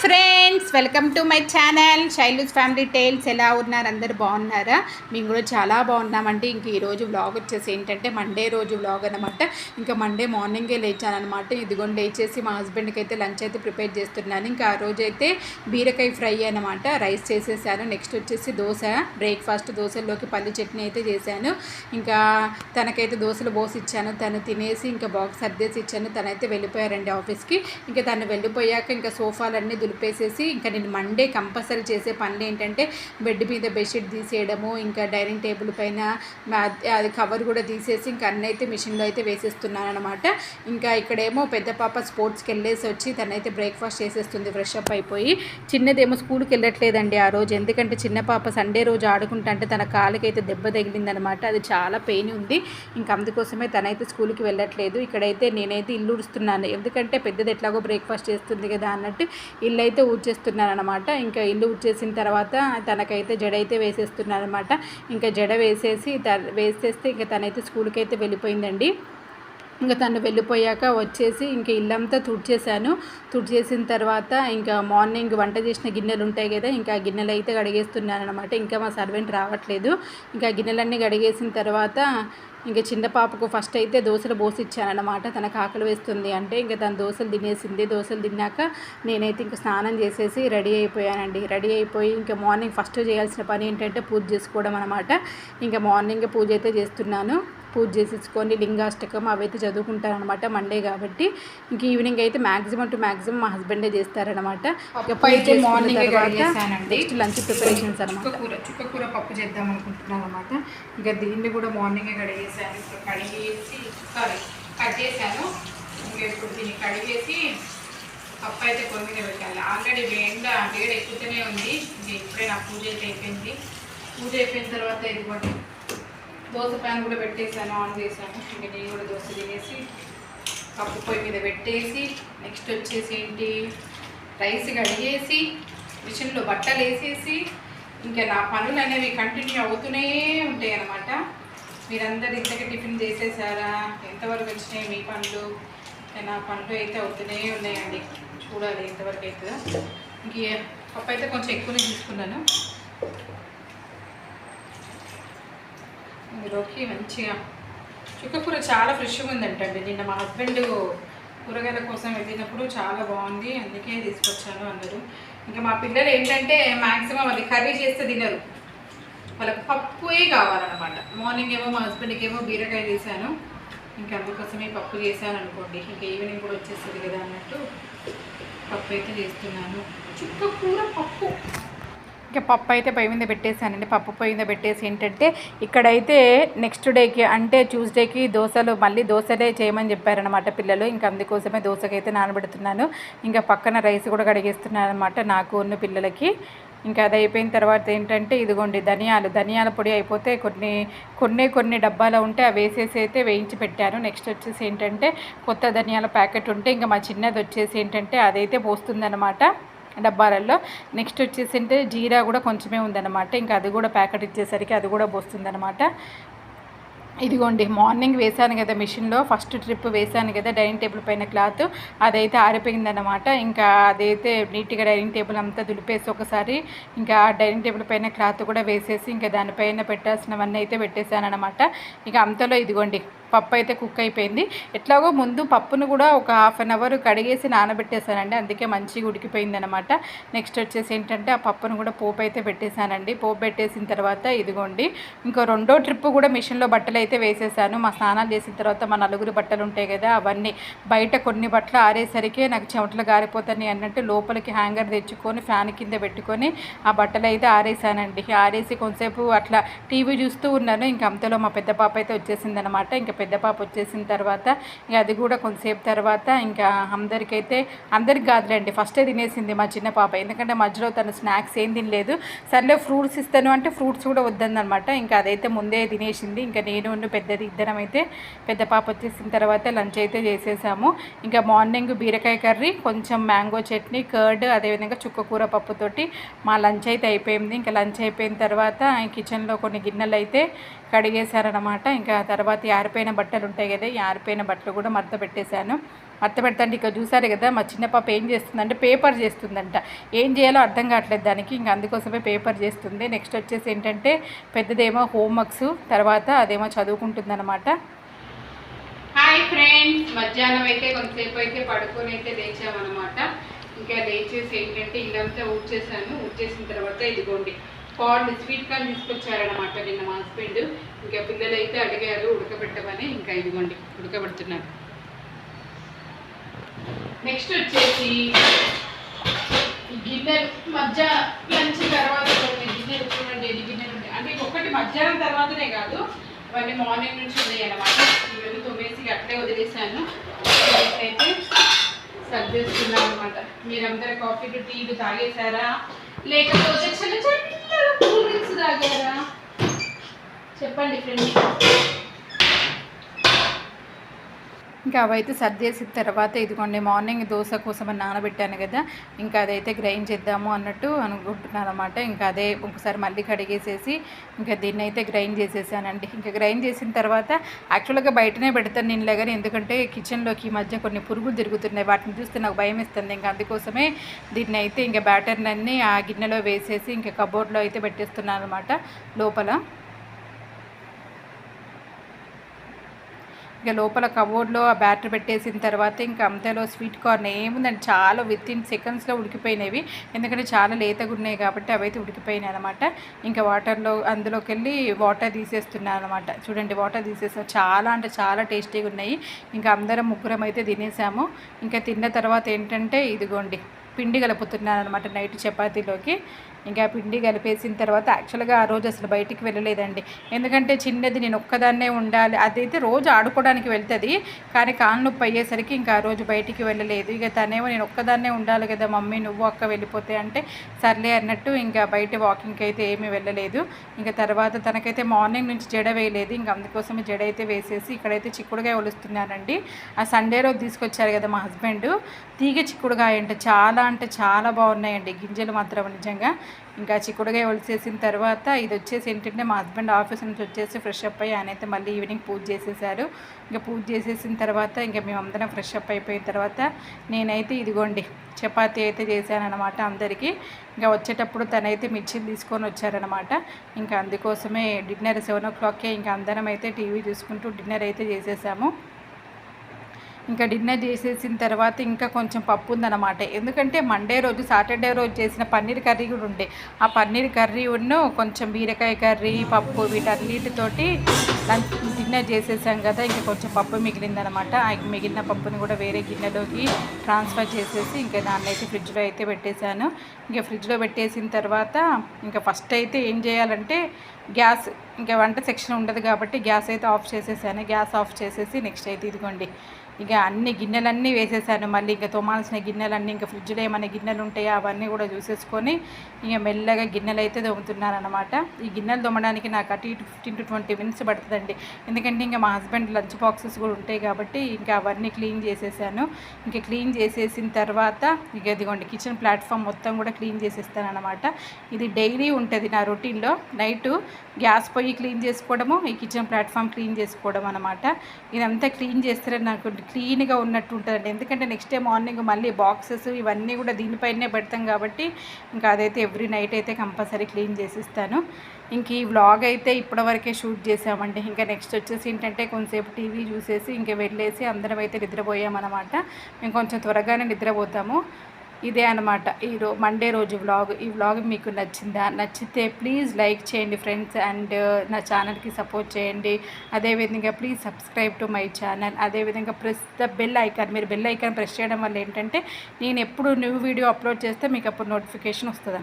Fred. Friends welcome to my channel. Shailu's family tales ఎలా ఉన్నారు? అందరు బాగున్నారా? మేము కూడా చాలా బాగున్నామండి. ఇంక ఈరోజు వ్లాగ్ వచ్చేసి ఏంటంటే మండే రోజు వ్లాగ్ అనమాట ఇంకా మండే మార్నింగే లేచానమాట ఇదిగోండి లేచేసి మా హస్బెండ్కి అయితే లంచ్ అయితే ప్రిపేర్ చేస్తున్నాను. ఇంకా ఆ రోజు అయితే బీరకాయ ఫ్రై అనమాట రైస్ చేసేసాను. నెక్స్ట్ వచ్చేసి దోశ బ్రేక్ఫాస్ట్ దోశల్లోకి పల్లి చట్నీ అయితే చేశాను. ఇంకా తనకైతే దోశలు పోసి ఇచ్చాను. తను తినేసి ఇంకా బాక్స్ సర్దేసి ఇచ్చాను. తనైతే వెళ్ళిపోయారండి ఆఫీస్కి. ఇంకా తను వెళ్ళిపోయాక ఇంకా సోఫాలన్నీ దులిపేసేసి ఇంకా నేను మండే కంపల్సరీ చేసే పనులు ఏంటంటే బెడ్ మీద బెడ్షీట్ తీసేయడము ఇంకా డైనింగ్ టేబుల్ పైన అది కవర్ కూడా తీసేసి ఇంకా అన్నీ అయితే మిషన్లో అయితే వేసేస్తున్నాను అనమాట ఇంకా ఇక్కడేమో పెద్ద పాప స్పోర్ట్స్కి వెళ్ళేసి వచ్చి తనైతే బ్రేక్ఫాస్ట్ చేసేస్తుంది ఫ్రెష్ అప్ అయిపోయి. చిన్నదేమో స్కూల్కి వెళ్ళట్లేదండి ఆ రోజు. ఎందుకంటే చిన్న పాప సండే రోజు ఆడుకుంటా అంటే తన కాలుకైతే దెబ్బ తగిలిందనమాట అది చాలా పెయిన్ ఉంది. ఇంకా అందుకోసమే తనైతే స్కూల్కి వెళ్ళట్లేదు. ఇక్కడైతే నేనైతే ఇల్లు ఉడుస్తున్నాను ఎందుకంటే పెద్దది ఎట్లాగో బ్రేక్ఫాస్ట్ చేస్తుంది కదా అన్నట్టు ఇల్లు అయితే ఊడ్చేస్తున్నాను అనమాట ఇంకా ఇల్లు వచ్చేసిన తర్వాత తనకైతే జడ అయితే వేసేస్తున్నాను ఇంకా జడ వేసేసి త వేసేస్తే ఇంకా తనైతే స్కూల్కి అయితే వెళ్ళిపోయిందండి. ఇంకా తను వెళ్ళిపోయాక వచ్చేసి ఇంకా ఇల్లంతా తుడిచేసాను తుడిచేసిన తర్వాత ఇంకా మార్నింగ్ వంట చేసిన గిన్నెలు ఉంటాయి కదా ఇంకా ఆ గిన్నెలు అయితే కడిగేస్తున్నాను అనమాట ఇంకా మా సర్వెంట్ రావట్లేదు. ఇంకా గిన్నెలన్నీ కడిగేసిన తర్వాత ఇంకా చిన్న పాపకు ఫస్ట్ అయితే దోశలు పోసిచ్చానమాట తనకు ఆకలి వేస్తుంది అంటే ఇంకా తను దోశలు తినేసింది. దోశలు తిన్నాక నేనైతే ఇంకా స్నానం చేసేసి రెడీ అయిపోయానండి. రెడీ అయిపోయి ఇంకా మార్నింగ్ ఫస్ట్ చేయాల్సిన పని ఏంటంటే పూజ చేసుకోవడం అనమాట ఇంకా మార్నింగ్ పూజ అయితే చేస్తున్నాను. పూజ చేసేసుకొని లింగాష్టకం అవి అయితే చదువుకుంటారు అనమాట మండే కాబట్టి. ఇంక ఈవినింగ్ అయితే మ్యాక్సిమం టు మ్యాక్సిమం మా హస్బెండే చేస్తారనమాట అయితే మార్నింగ్. నెక్స్ట్ లంచ్ ప్రిపరేషన్స్ అనమాట చుక్కకూర చుక్కకూర పప్పు చేద్దాం అనుకుంటున్నాను అనమాట ఇంకా దీన్ని కూడా మార్నింగే కడిగేసాను కడిగేసి సారీ కట్ చేశాను. ఇంకా ఇప్పుడు దీన్ని కడిగేసి పప్పు అయితే పొయ్యి మీద పెట్టాలి. ఆల్రెడీ ఎండ వేడి ఎక్కుతూనే ఉంది. ఇంకా ఇప్పుడే నా పూజ అయితే అయిపోయింది. పూజ అయిపోయిన తర్వాత ఇదిగోండి. దోశ ప్యాన్ కూడా పెట్టేసాను ఆన్ చేశాను. ఇంకా నేను కూడా దోశ తినేసి కప్పు పొయ్యి మీద పెట్టేసి నెక్స్ట్ వచ్చేసి ఏంటి? రైస్ కడిగేసి మిషన్లో బట్టలు వేసేసి ఇంకా నా పనులు అనేవి కంటిన్యూ అవుతూనే ఉంటాయి అన్నమాట. మీరందరు ఇంతకీ టిఫిన్ చేసేసారా? ఎంతవరకు వచ్చినాయి మీ పనులు? నా పనులు అయితే అవుతూనే ఉన్నాయండి. చూడాలి ఎంతవరకు అవుతుందో. ఇంక పప్పు అయితే కొంచెం ఎక్కువనే తీసుకున్నాను. ఇందులోకి మంచిగా. చుక్కకూర చాలా ఫ్రెష్గా ఉందంటండి నిన్న మా హస్బెండ్ కూరగాయల కోసం వెళ్ళినప్పుడు చాలా బాగుంది. అందుకే తీసుకొచ్చాను అన్నారు ఇంకా మా పిల్లలు ఏంటంటే మ్యాక్సిమం అది కర్రీ చేస్తే తినరు. వాళ్ళకి పప్పుయే కావాలన్నమాట. మార్నింగ్ ఏమో మా హస్బెండ్కి ఏమో బీరకాయ చేశాను ఇంకా అందుకోసమే పప్పు చేశాను అనుకోండి. ఇంకా ఈవినింగ్ కూడా వచ్చేస్తుంది కదా అన్నట్టు పప్పు అయితే చేస్తున్నాను. చుక్కకూర పప్పు. ఇంకా పప్పు అయితే పొయ్యి మీద పెట్టేశానండి. పప్పు పొయ్యి మీద పెట్టేసి ఏంటంటే ఇక్కడైతే నెక్స్ట్ డేకి అంటే ట్యూస్డేకి దోశలు మళ్ళీ దోశలే చేయమని చెప్పారనమాట పిల్లలు. ఇంకా అందుకోసమే దోశకైతే నానబెడుతున్నాను. ఇంకా పక్కన రైస్ కూడా కడిగేస్తున్నాను అనమాట నాకు ఉన్న పిల్లలకి. ఇంకా అది అయిపోయిన తర్వాత ఏంటంటే ఇదిగోండి ధనియాలు. ధనియాల పొడి అయిపోతే కొన్ని కొన్ని కొన్ని డబ్బాలో ఉంటే అవి వేసేసి అయితే వేయించి పెట్టాను. నెక్స్ట్ వచ్చేసి ఏంటంటే కొత్త ధనియాల ప్యాకెట్ ఉంటే ఇంకా మా చిన్నది వచ్చేసి ఏంటంటే అదైతే పోస్తుందన్నమాట. డబ్బాలలో. నెక్స్ట్ వచ్చేసి అంటే జీరా కూడా కొంచెమే ఉందన్నమాట. ఇంకా అది కూడా ప్యాకెట్ ఇచ్చేసరికి అది కూడా పోస్తుందన్నమాట. ఇదిగోండి మార్నింగ్ వేశాను కదా మిషన్లో. ఫస్ట్ ట్రిప్ వేశాను కదా డైనింగ్ టేబుల్ పైన క్లాత్. అదైతే ఆరిపోయిందన్నమాట. ఇంకా అదైతే నీట్గా డైనింగ్ టేబుల్ అంతా దులిపేసి ఒకసారి ఇంకా డైనింగ్ టేబుల్ పైన క్లాత్ కూడా వేసేసి ఇంకా దానిపైన పెట్టాల్సినవన్నీ అయితే పెట్టేశాను అనమాట ఇక అంతలో ఇదిగోండి పప్పు అయితే కుక్ అయిపోయింది. ఎట్లాగో ముందు పప్పును కూడా ఒక హాఫ్ అన్ అవర్ కడిగేసి నానబెట్టేశానండి. అందుకే మంచిగా ఉడికిపోయింది అనమాట నెక్స్ట్ వచ్చేసి ఏంటంటే ఆ పప్పును కూడా పోపు అయితే పెట్టేశానండి. పోపు పెట్టేసిన తర్వాత ఇదిగోండి. ఇంకో రెండో ట్రిప్ కూడా మిషన్లో బట్టలు అయితే వేసేసాను. మా స్నానాలు చేసిన తర్వాత మా నలుగురు బట్టలు ఉంటాయి కదా అవన్నీ బయట కొన్ని బట్టలు ఆరేసరికి నాకు చెమటలు గారిపోతాయి అన్నట్టు లోపలికి హ్యాంగర్ తెచ్చుకొని ఫ్యాన్ కింద పెట్టుకొని ఆ బట్టలు అయితే ఆరేసానండి. ఆరేసి కొంతసేపు అట్లా టీవీ చూస్తూ ఉన్నాను. ఇంకా అంతలో మా పెద్ద పాప అయితే వచ్చేసిందనమాట ఇంకా పెద్ద పాప వచ్చేసిన తర్వాత ఇక అది కూడా కొంతసేపు తర్వాత ఇంకా అందరికైతే అందరికి కాదులేండి ఫస్టే తినేసింది మా చిన్న పాప. ఎందుకంటే మధ్యలో తను స్నాక్స్ ఏం తినలేదు. సర్లే ఫ్రూట్స్ ఇస్తాను అంటే ఫ్రూట్స్ కూడా వద్దందనమాట ఇంకా అదైతే ముందే తినేసింది. ఇంకా నేను ఉన్న పెద్దది ఇద్దరం అయితే పెద్ద పాప వచ్చేసిన తర్వాత లంచ్ అయితే చేసేసాము. ఇంకా మార్నింగ్ బీరకాయ కర్రీ కొంచెం మ్యాంగో చట్నీ కర్డ్ అదేవిధంగా చుక్కకూర పప్పుతోటి మా లంచ్ అయితే అయిపోయింది. ఇంకా లంచ్ అయిపోయిన తర్వాత కిచెన్లో కొన్ని గిన్నెలు అయితే కడిగేశారనమాట ఇంకా తర్వాత ఆరిపోయిన బట్టలు ఉంటాయి కదా ఈ ఆరిపోయిన బట్టలు కూడా మడత పెట్టేశాను. మడత పెడతాంటే ఇక చూసారు కదా మా చిన్న పాప ఏం చేస్తుందంటే పేపర్ చేస్తుందంట. ఏం చేయాలో అర్థం కావట్లేదు దానికి ఇంకా అందుకోసమే పేపర్ చేస్తుంది. నెక్స్ట్ వచ్చేసి ఏంటంటే పెద్దదేమో హోంవర్క్స్ తర్వాత అదేమో చదువుకుంటుందన్నమాట. హాయ్ ఫ్రెండ్స్ మధ్యాహ్నం అయితే కొంతసేపు అయితే పడుకొని అయితే లేచామన్నమాట. ఇంకా లేచేసి ఏంటంటే ఇల్లంతా ఊడ్చేసాను ఊడ్చేసిన తర్వాత ఇదిగోండి కార్న్ స్వీట్ కార్న్ తీసుకొచ్చారనమాట నిన్న మా హస్బెండ్. ఇంకా పిల్లలు అయితే అడిగారు ఉడకబెట్టమని ఇంకా ఇదిగోండి ఉడకబెడుతున్నారు. నెక్స్ట్ వచ్చేసి గిన్నెలు మధ్యాహ్నం లంచ్ తర్వాత గిన్నెలు చూడండి ఎన్ని గిన్నెలు ఉంటాయి అంటే ఒకటి మధ్యాహ్నం తర్వాతనే కాదు ఇవన్నీ మార్నింగ్ నుంచి ఉన్నాయి అనమాట ఇవన్నీ తొమ్మిది అట్లే వదిలేసాను అయితే సర్దేస్తున్నాను అనమాట మీరందరూ కాఫీలు టీలు తాగేశారా? లేకపోతే చిన్న చిన్న చెప్పండి ఫ్రెండ్స్ ఇంకా అవైతే సర్దేసిన తర్వాత ఇదిగోండి మార్నింగ్ దోశ కోసం అని నానబెట్టాను కదా ఇంకా అదైతే గ్రైండ్ చేద్దాము అన్నట్టు అనుకుంటున్నాను అనమాట ఇంకా అదే ఒకసారి మళ్ళీ కడిగేసేసి ఇంకా దీన్ని అయితే గ్రైండ్ చేసేసానండి. ఇంకా గ్రైండ్ చేసిన తర్వాత యాక్చువల్గా బయటనే పెడతాను నేను కానీ ఎందుకంటే కిచెన్లోకి ఈ మధ్య కొన్ని పురుగులు తిరుగుతున్నాయి. వాటిని చూస్తే నాకు భయం ఇస్తుంది ఇంకా అందుకోసమే దీన్ని అయితే ఇంకా బ్యాటర్నన్నీ ఆ గిన్నెలో వేసేసి ఇంకా కబోర్డ్లో అయితే పెట్టేస్తున్నాను అనమాట లోపల. ఇక లోపల కబోర్డ్లో ఆ బ్యాటర్ పెట్టేసిన తర్వాత ఇంకా అంతలో స్వీట్ కార్న్ ఏముందండి? చాలా విత్ ఇన్ సెకండ్స్లో ఉడికిపోయినవి. ఎందుకంటే చాలా లేతగా ఉన్నాయి కాబట్టి అవైతే ఉడికిపోయినాయి అనమాట ఇంకా వాటర్లో అందులోకి వెళ్ళి వాటర్ తీసేస్తున్నాను అనమాట చూడండి వాటర్ తీసేసాం. చాలా అంటే చాలా టేస్టీగా ఉన్నాయి. ఇంకా అందరం ముగ్గురం అయితే తినేసాము. ఇంకా తిన్న తర్వాత ఏంటంటే ఇదిగోండి పిండి కలుపుతున్నాను అనమాట నైట్ చపాతీలోకి. ఇంకా పిండి కలిపేసిన తర్వాత యాక్చువల్గా ఆ రోజు అసలు బయటికి వెళ్ళలేదండి. ఎందుకంటే చిన్నది నేను ఒక్కదాన్నే ఉండాలి. అదైతే రోజు ఆడుకోవడానికి వెళ్తుంది. కానీ కాళ్ళు నొప్పి అయ్యేసరికి ఇంకా ఆ రోజు బయటికి వెళ్ళలేదు. ఇక తనేమో నేను ఒక్కదాన్నే ఉండాలి కదా మమ్మీ నువ్వు అక్క వెళ్ళిపోతే అంటే సర్లే అన్నట్టు ఇంకా బయట వాకింగ్కి అయితే ఏమీ వెళ్ళలేదు. ఇంకా తర్వాత తనకైతే మార్నింగ్ నుంచి జడ వేయలేదు. ఇంకా అందుకోసమే జడ అయితే వేసేసి ఇక్కడైతే చిక్కుడుగా ఒలుస్తున్నానండి. ఆ సండే రోజు తీసుకొచ్చారు కదా మా హస్బెండ్. తీగ చిక్కుడుగా అంటే చాలా అంటే చాలా బాగున్నాయండి. గింజలు మాత్రం నిజంగా. ఇంకా చిక్కుడుగా ఒలిసేసిన తర్వాత ఇది వచ్చేసి ఏంటంటే మా హస్బెండ్ ఆఫీస్ నుంచి వచ్చేసి ఫ్రెష్ అప్ అయ్యి ఆయనైతే అయితే మళ్ళీ ఈవినింగ్ పూజ చేసేసారు. ఇంకా పూజ చేసేసిన తర్వాత ఇంకా మేమందరం ఫ్రెష్ అప్ అయిపోయిన తర్వాత నేనైతే ఇదిగోండి చపాతీ అయితే చేశానమాట అందరికీ. ఇంకా వచ్చేటప్పుడు తనైతే మిర్చిలు తీసుకొని వచ్చారనమాట ఇంకా అందుకోసమే డిన్నర్ సెవెన్ ఓ క్లాక్కే ఇంకా అందరం అయితే టీవీ చూసుకుంటూ డిన్నర్ అయితే చేసేసాము. ఇంకా డిన్నర్ చేసేసిన తర్వాత ఇంకా కొంచెం పప్పు ఉందన్నమాట. ఎందుకంటే మండే రోజు సాటర్డే రోజు చేసిన పన్నీర్ కర్రీ కూడా ఉండే. ఆ పన్నీర్ కర్రీ ఉన్న కొంచెం బీరకాయ కర్రీ పప్పు వీటన్నిటితోటి లంచ్ డిన్నర్ చేసేసాం కదా ఇంకా కొంచెం పప్పు మిగిలిందనమాట ఆ మిగిలిన పప్పుని కూడా వేరే గిన్నెలోకి ట్రాన్స్ఫర్ చేసేసి ఇంకా దాన్ని అయితే ఫ్రిడ్జ్లో అయితే పెట్టేశాను. ఇంకా ఫ్రిడ్జ్లో పెట్టేసిన తర్వాత ఇంకా ఫస్ట్ అయితే ఏం చేయాలంటే గ్యాస్ ఇంకా వంట సెక్షన్ ఉండదు కాబట్టి గ్యాస్ అయితే ఆఫ్ చేసేసాను. గ్యాస్ ఆఫ్ చేసేసి నెక్స్ట్ అయితే ఇదిగోండి. ఇక అన్ని గిన్నెలన్నీ వేసేసాను. మళ్ళీ ఇంకా తోమాల్సిన గిన్నెలన్నీ ఇంకా ఫ్రిడ్జ్లో ఏమైనా గిన్నెలు ఉంటాయో అవన్నీ కూడా చూసేసుకొని ఇక మెల్లగా గిన్నెలు అయితే తోముతున్నాను అనమాట ఈ గిన్నెలు తోమడానికి నాకు అటు ఇటు ఫిఫ్టీన్ టు ట్వంటీ మినిట్స్ పడుతుందండి. ఎందుకంటే ఇంకా మా హస్బెండ్ లంచ్ బాక్సెస్ కూడా ఉంటాయి కాబట్టి ఇంకా అవన్నీ క్లీన్ చేసేసాను. ఇంకా క్లీన్ చేసేసిన తర్వాత ఇక ఇదిగోండి కిచెన్ ప్లాట్ఫామ్ మొత్తం కూడా క్లీన్ చేసేస్తాను అనమాట ఇది డైలీ ఉంటుంది నా రొటీన్లో. నైట్ గ్యాస్ పొయ్యి క్లీన్ చేసుకోవడము ఈ కిచెన్ ప్లాట్ఫామ్ క్లీన్ చేసుకోవడం అనమాట ఇదంతా క్లీన్ చేస్తారని నాకు క్లీన్గా ఉన్నట్టు ఉంటుందండి ఎందుకంటే నెక్స్ట్ డే మార్నింగ్ మళ్ళీ బాక్సెస్ ఇవన్నీ కూడా దీనిపైనే పెడతాం కాబట్టి ఇంకా అదైతే ఎవ్రీ నైట్ అయితే కంపల్సరీ క్లీన్ చేసిస్తాను. ఇంక ఈ వ్లాగ్ అయితే ఇప్పటివరకే షూట్ చేసామండి. ఇంకా నెక్స్ట్ వచ్చేసి ఏంటంటే కొంతసేపు టీవీ చూసేసి ఇంకా వెళ్ళేసి అందరం అయితే నిద్రపోయామన్నమాట. మేము కొంచెం త్వరగానే నిద్రపోతాము. ఇదే అనమాట ఈ మండే రోజు వ్లాగ్ ఈ వ్లాగ్ మీకు నచ్చిందా? నచ్చితే ప్లీజ్ లైక్ చేయండి ఫ్రెండ్స్ అండ్ uh, నా ఛానల్కి సపోర్ట్ చేయండి. అదేవిధంగా please subscribe to my channel అదేవిధంగా ప్రెస్ ద బెల్ ఐకాన్ మీరు బెల్ ఐకాన్ ప్రెస్ చేయడం వల్ల ఏంటంటే నేను ఎప్పుడు న్యూ వీడియో అప్లోడ్ చేస్తే మీకు అప్పుడు నోటిఫికేషన్ వస్తుంది